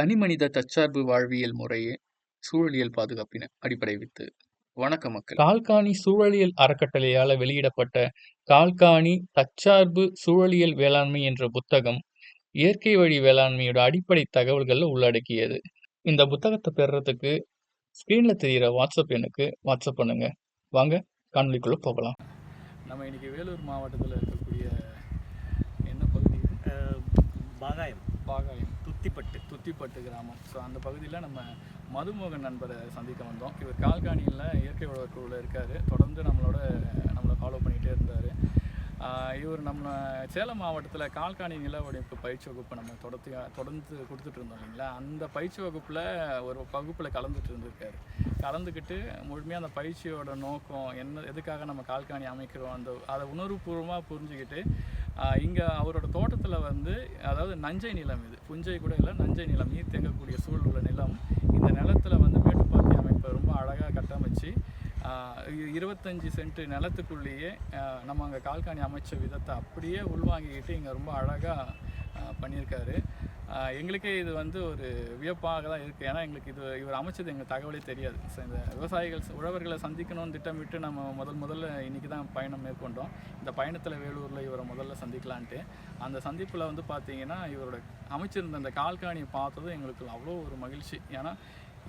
தனிமனித தற்சார்பு வாழ்வியல் முறையே சூழலியல் பாதுகாப்பின அடிப்படை வித்து. வணக்க மக்கள். கால்காணி சூழலியல் அறக்கட்டளையால வெளியிடப்பட்ட கால்காணி தற்சார்பு சூழலியல் வேளாண்மை என்ற புத்தகம் இயற்கை வழி வேளாண்மையோட அடிப்படை தகவல்களை உள்ளடக்கியது. இந்த புத்தகத்தை பெறுறதுக்கு ஸ்க்ரீன்ல தெரியிற வாட்ஸ்அப் எண்ணுக்கு வாட்ஸ்அப் பண்ணுங்க. வாங்க காணொலிக்குள்ள போகலாம். நம்ம இன்னைக்கு வேலூர் மாவட்டத்தில் இருக்கக்கூடிய என்ன பகுதி? பாகாயம். பாகாயம். துத்திப்பட்டு துத்திப்பட்டு கிராமம். ஸோ அந்த பகுதியில் நம்ம மதுமோகன் நண்பரை சந்திக்க வந்தோம். இவர் கால்காணியில் இயற்கை உலக குழுவில் இருக்கார். தொடர்ந்து நம்மளோட நம்மளை ஃபாலோ பண்ணிகிட்டே இருந்தார். இவர் நம்ம சேலம் மாவட்டத்தில் கால்காணி நில வடிவமைப்பு பயிற்சி வகுப்பு நம்ம தொடர்த்து தொடர்ந்து கொடுத்துட்டு இருந்தோம் இல்லைங்களா? அந்த பயிற்சி வகுப்பில் ஒரு வகுப்பில் கலந்துட்டு இருந்திருக்காரு. கலந்துக்கிட்டு முழுமையாக அந்த பயிற்சியோட நோக்கம் என்ன எதுக்காக நம்ம கால்காணி அமைக்கிறோம்? அந்த அதை உணர்வுபூர்வமாக புரிஞ்சுக்கிட்டு இங்கே அவரோட தோட்டத்தில் வந்து அதாவது நஞ்சை நிலம் இது. புஞ்சை கூட இல்லை நஞ்சை நிலம் நீர் தேங்கக்கூடிய சூழல் உள்ள நிலம். இந்த நிலத்தில் வந்து மேட்டுப்பாத்தி அமைப்பை ரொம்ப அழகாக கட்டமைச்சு இருபத்தஞ்சி சென்ட் நிலத்துக்குள்ளேயே நம்ம அங்கே கால்காணி அமைச்ச விதத்தை அப்படியே உள்வாங்கிக்கிட்டு இங்கே ரொம்ப அழகாக பண்ணியிருக்காரு. எங்களுக்கே இது வந்து ஒரு வியப்பாக தான் இருக்குது ஏன்னா எங்களுக்கு இது இவர் அமைச்சது எங்களுக்கு தகவலே தெரியாது. ஸோ இந்த விவசாயிகள் உழவர்களை சந்திக்கணும்னு திட்டமிட்டு நம்ம முதல் முதல்ல இன்றைக்கி தான் பயணம் மேற்கொண்டோம். இந்த பயணத்தில் வேலூரில் இவரை முதல்ல சந்திக்கலான்ட்டு. அந்த சந்திப்பில் வந்து பார்த்தீங்கன்னா இவரோட அமைச்சிருந்த அந்த கால்காணியை பார்த்ததும் எங்களுக்கு அவ்வளோ ஒரு மகிழ்ச்சி. ஏன்னா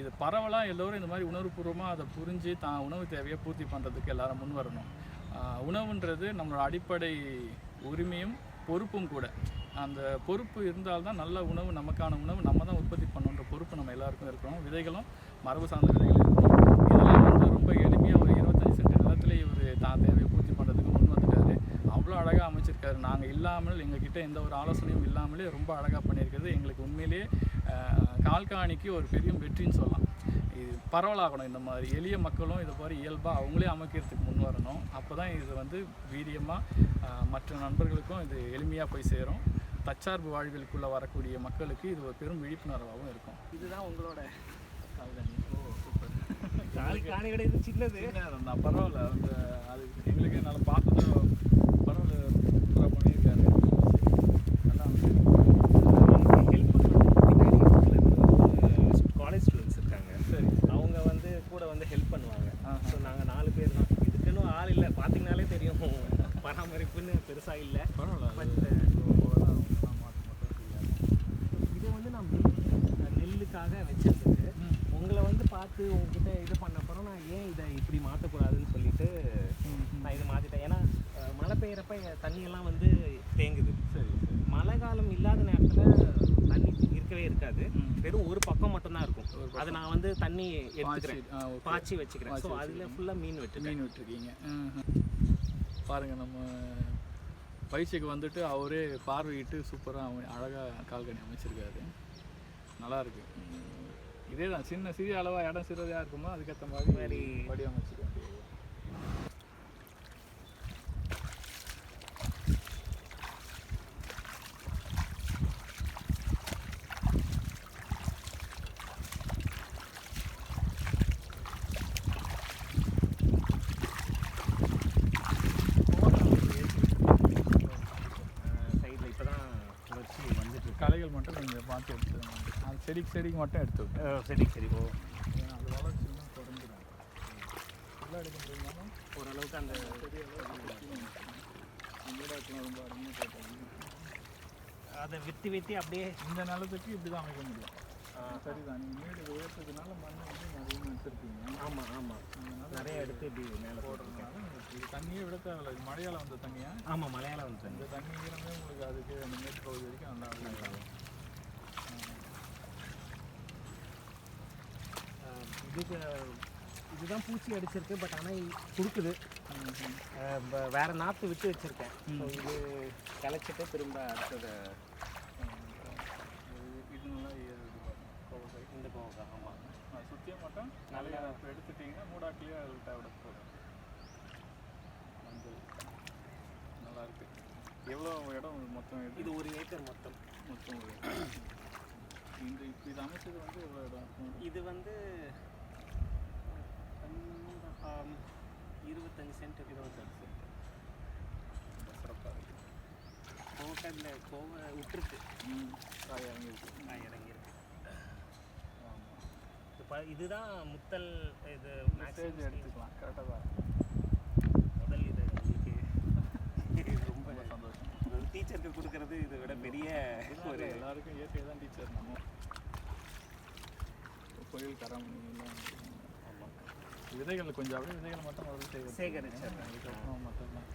இது பரவலாக எல்லோரும் இந்த மாதிரி உணர்வுபூர்வமாக அதை புரிஞ்சு தான் உணவு தேவையை பூர்த்தி பண்ணுறதுக்கு எல்லாரும் முன் வரணும் உணவுன்றது நம்மளோட அடிப்படை உரிமையும் பொறுப்பும் கூட. அந்த பொறுப்பு இருந்தால்தான் நல்ல உணவு நமக்கான உணவு நம்ம தான் உற்பத்தி பண்ணுன்ற பொறுப்பு நம்ம எல்லாருக்கும் இருக்கிறோம். விதைகளும் மரபு சார்ந்த விதைகள் இருக்கும். இதெல்லாம் வந்து ரொம்ப எளிமையாக ஒரு இருபத்தஞ்சி சென்ட் நிலத்திலே இவர் தான் தேவையை பூர்த்தி பண்ணுறதுக்கு முன் வந்துட்டாரு. அவ்வளோ அழகாக அமைச்சிருக்காரு. நாங்கள் இல்லாமல் எங்ககிட்ட எந்த ஒரு ஆலோசனையும் இல்லாமலே ரொம்ப அழகாக பண்ணியிருக்கிறது. எங்களுக்கு உண்மையிலேயே கால்காணிக்கு ஒரு பெரிய வெற்றின்னு சொல்லலாம். இது பரவலாகணும். இந்த மாதிரி எளிய மக்களும் இதை மாதிரி இயல்பாக அவங்களே அமைக்கிறதுக்கு முன் வரணும். அப்போ தான் இது வந்து வீரியமாக மற்ற நண்பர்களுக்கும் இது எளிமையாக போய் சேரும். தற்சார்பு வாழ்வியலுக்குள்ளே வரக்கூடிய மக்களுக்கு இது ஒரு பெரும் விழிப்புணர்வாகவும் இருக்கும். இதுதான் உங்களோட கால்காணி ஓ சூப்பர் கால் காணி கிடையாது சின்னது. நான் பரவாயில்ல. அந்த அது எங்களுக்கு நல்லா பார்த்தது பரவாயில்ல. சூப்பராக பண்ணியிருக்காரு. காலேஜ் ஸ்டூடெண்ட்ஸ் இருக்காங்க. சரி. அவங்க வந்து கூட வந்து ஹெல்ப் பண்ணுவாங்க. ஸோ நாங்கள் நாலு பேர் தான். இதுக்குன்னு ஆள் இல்லை. பார்த்தீங்கனாலே தெரியும். பராமரிப்புன்னு பெருசாக இல்லை. பரவாயில்ல But, அது ஓவராக நான் மாற்ற மாட்டேன் இதை வந்து நான் நெல்லுக்காக வச்சிருந்தது. உங்களை வந்து பார்த்து உங்ககிட்ட இது பண்ண அப்புறம் நான் ஏன் இதை இப்படி மாற்றக்கூடாதுன்னு சொல்லிட்டு நான் இதை மாற்றிட்டேன் ஏன்னா மழை பெய்யறப்ப தண்ணியெல்லாம் வந்து தேங்குது. சரி மழை காலம் இல்லாத நேரத்தில் தண்ணி இருக்கவே இருக்காது. வெறும் ஒரு பக்கம் மட்டும்தான் இருக்கும். அதை நான் வந்து தண்ணி எடுத்துக்கிறேன். பாய்ச்சி, வச்சுக்கிறேன். ஸோ அதில். ஃபுல்லாக மீன் விட்டுட்டேன் மீன் விட்டுருக்கீங்க பாருங்க நம்ம பயிற்சிக்கு வந்துட்டு அவரே பார்வையிட்டு சூப்பராக அழகாக கால்கனி அமைச்சிருக்காரு. நல்லா இருக்கு உம், இதே தான் சின்ன சிறிய அளவாக இடம் சிறியதாக இருக்குமோ அதுக்கேற்ற மாதிரி இருக்கு. களைகள் மட்டும் கொஞ்சம் பார்த்து அது செடிக்கு செடிக்கு மட்டும் எடுத்து சரி ஓ ஏன்னா அது வளர்ச்சின்னா குறைஞ்சிடும் ஃபுல்லாக எடுக்க முடியுமாலும் ஓரளவுக்கு அந்த ரொம்ப அருமையாக போட்டாங்க அதை வெட்டி வெட்டி அப்படியே இந்த நிலத்துக்கு இப்படி தான் அமைக்க முடியும். சரிதான். நீங்கள் வீடு உயர்த்ததுனால மண் வந்து நிறைய வச்சுருப்பீங்க ஆமாம் ஆமாம் நிறைய எடுத்து இப்படி மேலே போடுறதுனால இது தண்ணியே விட தேவையில்ல. மழையால் வந்த தண்ணியா? ஆமாம் மலையாளம் வந்து இந்த தண்ணி ஈரமே உங்களுக்கு அதுக்கு அந்த மேற்கு பகுதி வரைக்கும் நல்லா இருக்கும். இதுக்கு இதுதான் பூச்சி அடிச்சிருக்கு பட் ஆனால் கொடுக்குது. வேற நாற்று விட்டு வச்சிருக்கேன். இது கிளச்சிட்டு திரும்ப அடுத்தது. இந்த போக ஆமாம் சுற்றிய மட்டும் நல்லா எடுத்துட்டீங்கன்னா மூடாக்கிலேயே அது விட போதும் மஞ்சள் நல்லா இருக்கு. எவ்வளோ இடம் மொத்தம் இது ஒரு ஏக்கர் மொத்தம். மொத்தம் இந்த இப்போ இது அமைச்சது வந்து எவ்வளோ இடம்? இது வந்து இருபத்தஞ்சு சென்ட் இருபத்தஞ்சு சென்ட் சிறப்பாக இருக்கு. கோவக்காயில் கோவை விட்டுருக்கு. காய் இறங்கிருக்கு காய் இறங்கியிருக்கு. ப- இதுதான் முத்தல் இது மேக்ஸிமம் எடுத்துக்கலாம். கரெக்டாக தான் முதல் இது உங்களுக்கு ரொம்ப சந்தோஷம். ஒரு டீச்சருக்கு கொடுக்கறது இதை விட பெரிய ஒரு எல்லாருக்கும் இயற்கை தான் டீச்சர் நம்ம. கோயில் ஆமாம் விதைகள் கொஞ்சம் அப்படியே விதைகள் மட்டும் முதல்ல சேகரிச்சு சேகரிச்சிடுறேன். அதுக்கப்புறம் மற்றெல்லாம்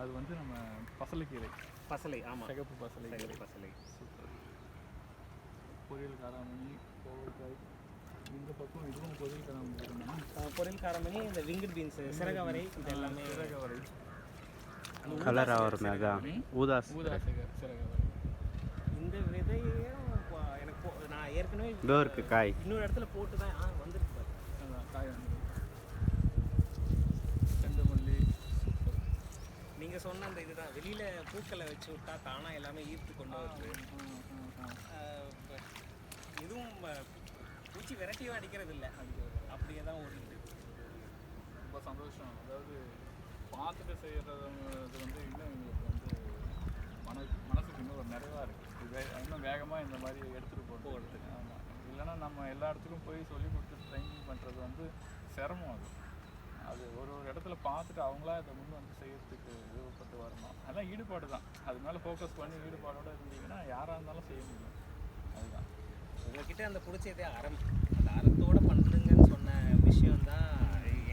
அது வந்து நம்ம பசலைக்கீரை. பசலை ஆமாம் சிகப்பு பசலைக்கீரை. பசலை. சூப்பர். பொரியல் காராமணி கோவக்காய் இந்த பக்கம் இதுவும் பொரியல் காராமணி பொரியல் காரமணி இந்த விங்கட் பீன்ஸ் சிறகவரை இது எல்லாமே சிறகவரை கலராக வருமே அதான். ஊதாஸ் ஊதா சிக சிறகவரை இந்த விதையும் எனக்கு நான் ஏற்கனவே இதோ இருக்கு காய். இன்னொரு இடத்துல போட்டு தான் ஆ வந்துருக்கு பாரு. அதான் காய் வந்து செண்டு மல்லி சூப்பர் நீங்க சொன்ன அந்த இதுதான். வெளியில பூக்களை வச்சு விட்டா தானா எல்லாமே ஈர்த்து கொண்டு வருது. இதுவும் பூச்சி விரட்டியும் அடிக்கிறது இல்லை அப்படியே தான் ஓடிட்டு ரொம்ப சந்தோஷம். அதாவது பார்த்துட்டு செய்கிறது வந்து இன்னும் எங்களுக்கு வந்து மன மனசுக்கு இன்னும் ஒரு நிறைவாக இருக்குது வே இன்னும் வேகமாக இந்த மாதிரி எடுத்துகிட்டு போகிறது ஆமாம் இல்லைன்னா நம்ம எல்லா இடத்துக்கும் போய் சொல்லி கொடுத்து ட்ரைனிங் பண்ணுறது வந்து சிரமம் அது. அது ஒரு ஒரு இடத்துல பார்த்துட்டு அவங்களா இதை முன் வந்து செய்யறதுக்கு விருப்பப்பட்டு வரணும். அதெல்லாம் ஈடுபாடு தான் அது மேலே ஃபோக்கஸ் பண்ணி ஈடுபாடோட இருந்தீங்கன்னா யாராக இருந்தாலும் செய்ய முடியும். அதுதான். உங்ககிட்ட அந்த பிடிச்சதே அறம் அந்த அறத்தோட பண்ணுங்கன்னு சொன்ன விஷயம் தான்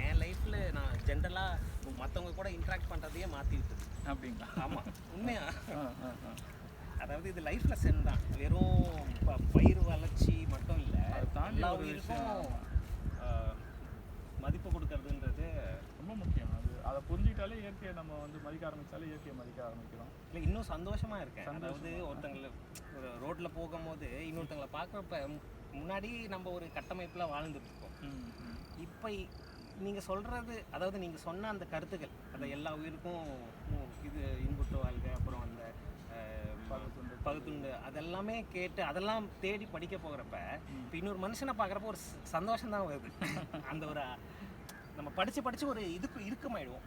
என் லைஃப்பில் நான் ஜென்ரலாக மற்றவங்க கூட இன்ட்ராக்ட் பண்ணுறதையே மாற்றி விட்டுது அப்படிங்களா? ஆமாம் உண்மையா? அதாவது இது லைஃப் லெசன் தான். வெறும் பயிர் வளர்ச்சி மட்டும் இல்லை. எல்லா ஒரு உயிருக்கும் மதிப்பு கொடுக்கறதுன்றது ரொம்ப முக்கியம். அது அதை புரிஞ்சுக்கிட்டாலே இயற்கையை நம்ம வந்து மதிக்க ஆரம்பிச்சாலே இயற்கையை மதிக்க ஆரம்பிக்கிறோம். இல்லை இன்னும் சந்தோஷமா இருக்கேன். அதாவது ஒருத்தங்களை ஒரு ரோட்ல போகும்போது இன்னொருத்தங்களை பார்க்குறப்ப முன்னாடி நம்ம ஒரு கட்டமைப்பில் வாழ்ந்துட்டு இருக்கோம் இப்போ நீங்கள் சொல்கிறது அதாவது நீங்கள் சொன்ன அந்த கருத்துக்கள் அந்த எல்லா உயிருக்கும் இது இன்புற்று வாழ்க அப்புறம் அந்த பகுத்துண்டு. அதெல்லாமே கேட்டு அதெல்லாம் தேடி படிக்க போகிறப்ப இப்போ இன்னொரு மனுஷனை பார்க்குறப்ப ஒரு சந்தோஷம் தான் வருது. அந்த ஒரு நம்ம படித்து படித்து ஒரு இதுக்கு இறுக்கமாயிடுவோம்.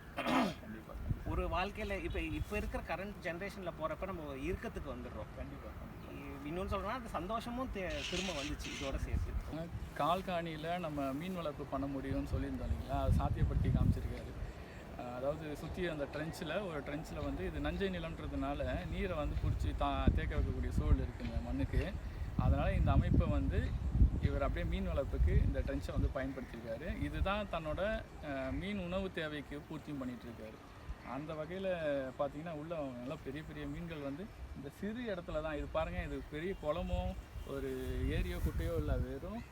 கண்டிப்பாக ஒரு வாழ்க்கையில் இப்போ இப்போ இருக்கிற கரண்ட் ஜென்ரேஷனில் போகிறப்ப நம்ம இறுக்கத்துக்கு வந்துடுறோம். கண்டிப்பாக இன்னொன்று சொல்கிறோன்னா அந்த சந்தோஷமும் திரும்ப வந்துச்சு இதோட சேர்த்து. கால்காணியில் நம்ம மீன் வளர்ப்பு பண்ண முடியும்னு சொல்லியிருந்தோம் இல்லைங்களா? சாத்தியப்படுத்தி காமிச்சிருக்காரு அஹ் அதாவது சுற்றி அந்த ட்ரென்ச்சில் ஒரு ட்ரென்ச்சில் வந்து இது நஞ்சை நிலம்ன்றதுனால நீரை வந்து பிடிச்சி தா தேக்க வைக்கக்கூடிய சூழல் இருக்குங்க மண்ணுக்கு. அதனால் இந்த அமைப்பை வந்து இவர் அப்படியே மீன் வளர்ப்புக்கு இந்த ட்ரென்ச்சை வந்து பயன்படுத்தியிருக்காரு. இதுதான் தன்னோட மீன் உணவு தேவைக்கு பூர்த்தியும் பண்ணிகிட்ருக்காரு அந்த வகையில் பார்த்தீங்கன்னா உள்ள நல்லா பெரிய பெரிய மீன்கள் வந்து இந்த சிறு இடத்துல தான். இது பாருங்கள் இது பெரிய குளமோ ஒரு ஏரியோ குட்டையோ இல்லை வெறும்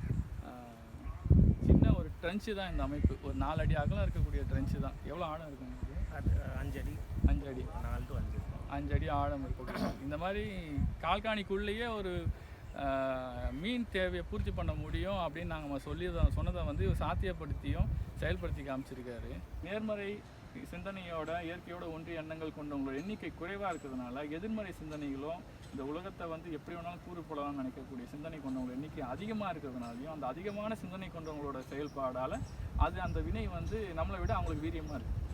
ட்ரென்ச்சு தான் இந்த அமைப்பு. ஒரு நாலு அடி அகலம் இருக்கக்கூடிய ட்ரென்ச்சு தான். எவ்வளோ ஆழம் இருக்குங்க இது அது அஞ்சடி அஞ்சு அடி. நாலு டு அஞ்சு. அஞ்சு அடி ஆழம் இருக்கக்கூடிய. இந்த மாதிரி கால்காணிக்குள்ளேயே ஒரு மீன் தேவையை பூர்த்தி பண்ண முடியும் அப்படின்னு நாங்கள் சொல்லி சொன்னதை வந்து சாத்தியப்படுத்தியும் செயல்படுத்தி காமிச்சிருக்காரு. நேர்மறை சிந்தனையோட இயற்கையோட ஒன்றிய எண்ணங்கள் கொண்டவங்களோட எண்ணிக்கை குறைவாக இருக்கிறதுனால எதிர்மறை சிந்தனைகளும் இந்த உலகத்தை வந்து எப்படி வேணாலும் கூறு போடலாம்னு நினைக்கக்கூடிய சிந்தனை கொண்டவங்களோட எண்ணிக்கை அதிகமாக இருக்கிறதுனாலையும் அந்த அதிகமான சிந்தனை கொண்டவங்களோட செயல்பாடால் அது அந்த வினை வந்து நம்மளை விட அவங்களுக்கு வீரியமாக இருக்குது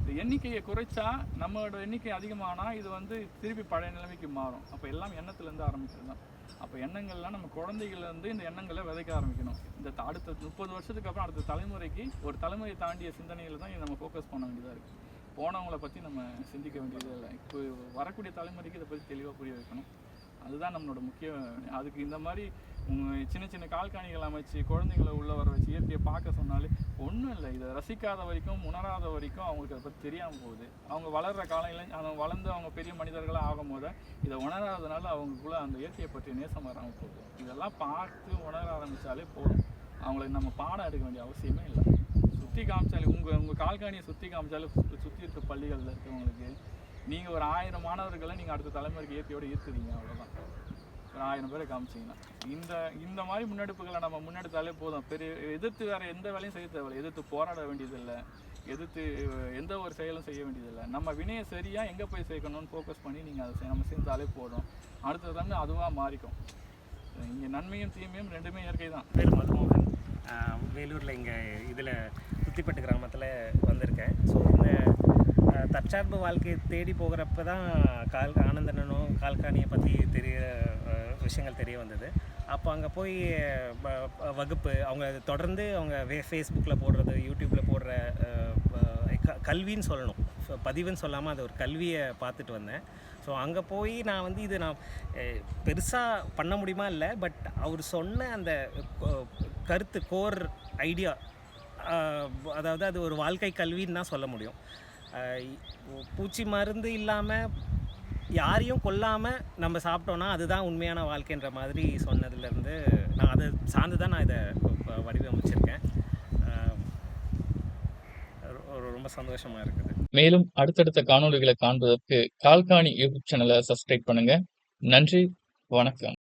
இந்த எண்ணிக்கையை குறைச்சா நம்மளோட எண்ணிக்கை அதிகமானால் இது வந்து திருப்பி பழைய நிலைமைக்கு மாறும். அப்போ எல்லாம் எண்ணத்துலேருந்து ஆரம்பிக்கிறது தான் அப்போ எண்ணங்கள்லாம் நம்ம குழந்தைகள்லேருந்து இந்த எண்ணங்களை விதைக்க ஆரம்பிக்கணும். இந்த அடுத்த முப்பது வருஷத்துக்கு அப்புறம் அடுத்த தலைமுறைக்கு ஒரு தலைமுறை தாண்டிய சிந்தனையில் தான் நம்ம ஃபோக்கஸ் பண்ண வேண்டியதாக இருக்குது போனவங்கள பற்றி நம்ம சிந்திக்க வேண்டியது இல்லை. இப்போ வரக்கூடிய தலைமுறைக்கு இதை பற்றி தெளிவாக புரிய வைக்கணும். அதுதான் நம்மளோட முக்கிய அதுக்கு இந்த மாதிரி சின்ன சின்ன கால்காணிகள் அமைச்சு குழந்தைங்களை உள்ள வர வச்சு இயற்கையை பார்க்க சொன்னாலே ஒன்றும் இல்லை. இதை ரசிக்காத வரைக்கும் உணராத வரைக்கும் அவங்களுக்கு அதை பற்றி தெரியாமல் போகுது. அவங்க வளர்கிற காலங்களில் அவங்க வளர்ந்து அவங்க பெரிய மனிதர்களாக ஆகும் போது இதை உணராதனால அவங்களுக்குள்ள அந்த இயற்கையை பற்றி நேசம் வராமல் போகுது. இதெல்லாம் பார்த்து உணர ஆரம்பித்தாலே போதும். அவங்களுக்கு நம்ம பாடம் எடுக்க வேண்டிய அவசியமே இல்லை. சுற்றி காமிச்சாலே உங்கள் உங்கள் கால்காணியை சுற்றி காமிச்சாலே சுற்றி இருக்க பள்ளிகளில் இருக்கிறவங்களுக்கு நீங்கள் ஒரு ஆயிரம் மாணவர்களை நீங்கள் அடுத்த தலைமுறைக்கு இயற்கையோடு ஈர்க்குறீங்க அவ்வளோதான் ஆயிரம் பேரை காமிச்சிங்கன்னா. இந்த இந்த மாதிரி முன்னெடுப்புகளை நம்ம முன்னெடுத்தாலே போதும். பெரிய எதிர்த்து வேறு எந்த வேலையும் செய்ய தேவையில்லை. எதிர்த்து போராட வேண்டியதில்லை. எதிர்த்து எந்த ஒரு செயலும் செய்ய வேண்டியதில்லை. நம்ம வினையை சரியாக எங்கே போய் சேர்க்கணும்னு ஃபோக்கஸ் பண்ணி நீங்கள் அதை நம்ம செஞ்சாலே போதும். அடுத்தது தானே அதுவாக மாறிக்கும். இங்கே நன்மையும் தீமையும் ரெண்டுமே இயற்கை தான். பேர் மதுமோகன் வேலூரில் இங்கே இதில் சுத்திப்பட்டு கிராமத்தில் வந்திருக்கேன். ஸோ இந்த தற்சார்பு வாழ்க்கையை தேடி போகிறப்ப தான் கால் ஆனந்தனனும் கால்காணியை பற்றி தெரிய விஷயங்கள் தெரிய வந்தது. அப்போ அங்கே போய் வ- வகுப்பு அவங்க தொடர்ந்து அவங்க வே ஃபேஸ்புக்கில் போடுறது யூடியூப்பில் போடுற கல்வின்னு சொல்லணும். பதிவுன்னு சொல்லாமல் அது ஒரு கல்வியை பார்த்துட்டு வந்தேன். ஸோ அங்கே போய் நான் வந்து இது நான் பெருசாக பண்ண முடியுமா இல்லை பட் அவர் சொன்ன அந்த கருத்து கோர் ஐடியா அதாவது அது ஒரு வாழ்க்கை கல்வின்னு தான் சொல்ல முடியும். பூச்சி மருந்து இல்லாமல் யாரையும் கொல்லாமல் நம்ம சாப்பிட்டோன்னா அதுதான் உண்மையான வாழ்க்கைன்ற மாதிரி சொன்னதுலேருந்து நான் அதை சார்ந்து தான் நான் இதை வடிவமைச்சிருக்கேன். ரொம்ப சந்தோஷமாக இருக்குது. மேலும் அடுத்தடுத்த காணொளிகளை காண்பதற்கு கால்காணி யூடியூப் சேனலை சப்ஸ்கிரைப் பண்ணுங்கள் நன்றி வணக்கம்.